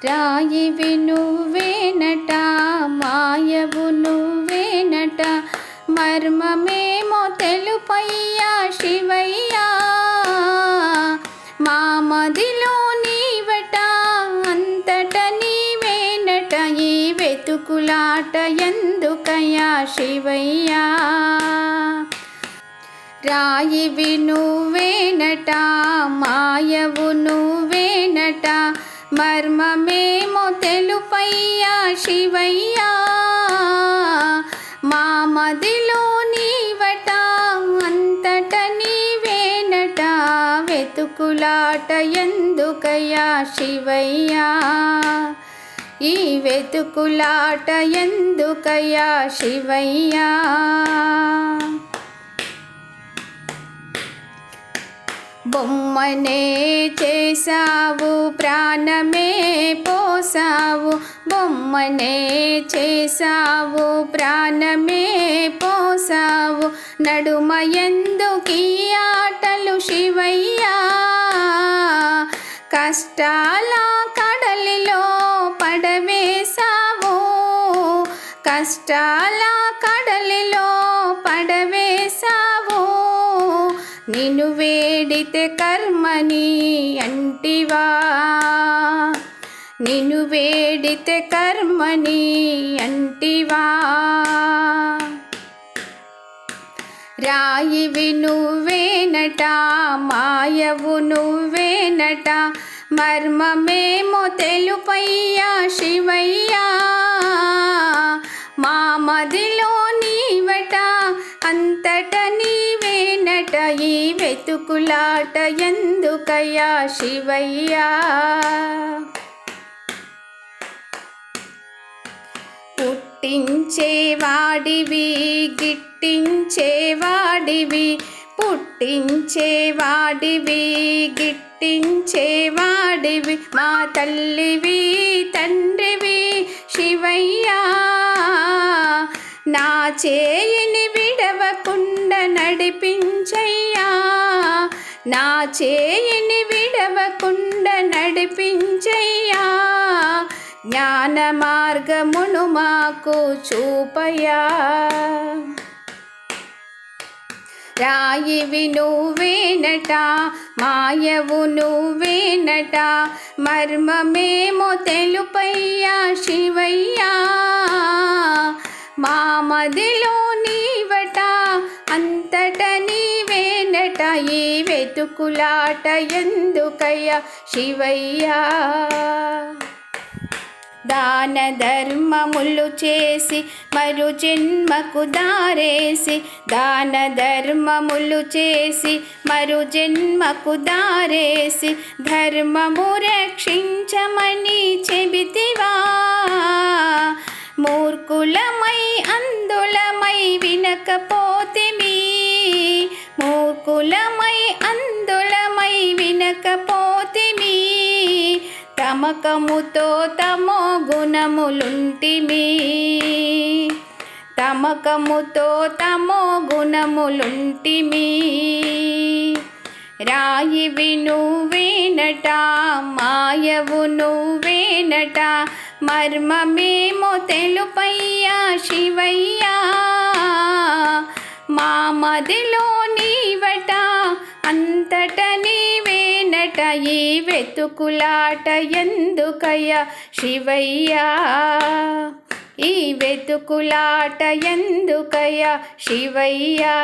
రాయివి నువ్వేనట మాయవు నువ్వేనట మర్మమేమో తెలుపయ్యా శివయ్యా. మా మదిలో నీవట అంతట నీవేనట ఈ వెతుకులాట ఎందుకయ్యా శివయ్యా? రాయివి నువ్వేనట మాయవు నువ్వు మర్మమేమో తెలుపయ్యా శివయ్యా. మా మదిలో నీవట అంతట నీవేనట వెతుకులాట ఎందుకయ్యా శివయ్యా? ఈ వెతుకులాట ఎందుకయ్యా శివయ్యా? బొమ్మనే చేసావు ప్రాణమే పోసావు బొమ్మనే చేసావు ప్రాణమే పోసావు నడుమ ఎందుకీ ఆటలు శివయ్యా? కష్టాల కడలిలో పడవేశావు. కష్టాల కడలిలో పడవేశావు. నిన్ను వేడితే కర్మని అంటివా. నిన్ను వేడితే కర్మని అంటివా. రాయివి నువ్వేనట మాయవు నువ్వేనట మర్మమేమో తెలుపయ్యా శివయ్యా. వెతుకులాట ఎందుకయ్యా శివయ్యా? పుట్టించేవాడివి గిట్టించేవాడివి పుట్టించేవాడివి గిట్టించేవాడివి మా తల్లివి తండ్రివి శివయ్యా. నా చేయిని విడవకుండా నడిపించ నా చేయిని విడవకుండా నడిపించయ్యా. జ్ఞాన మార్గమును మాకు చూపయా రాయివి నువ్వేనట మాయవు నువ్వేనట మర్మమేమో తెలుపయ్యా శివయ్యా. మా మదిలో వెతుకులాట ఎందుకయ్యా శివయ్యా? దాన ధర్మములు చేసి మరు జన్మకు దారేసి దాన ధర్మములు చేసి మరు జన్మకు దారేసి ధర్మము రక్షించమని చెబితివా? మూర్ఖులమై అందులమై వినకపోతిమి అందులమై వినకపోతిమి తమకముతో తమో గుణములుంటిమి. తమకముతో తమో గుణములుంటిమి. రాయివి నువ్వేనట మాయవు నువ్వేనట మర్మమేమో తెలుపయ్యా శివయ్యా. మా మదిలో నీవట అంతట నీవేనట ఈ వెతుకులాట ఎందుకయ్యా శివయ్యా? ఈ వెతుకులాట ఎందుకయ్యా శివయ్యా?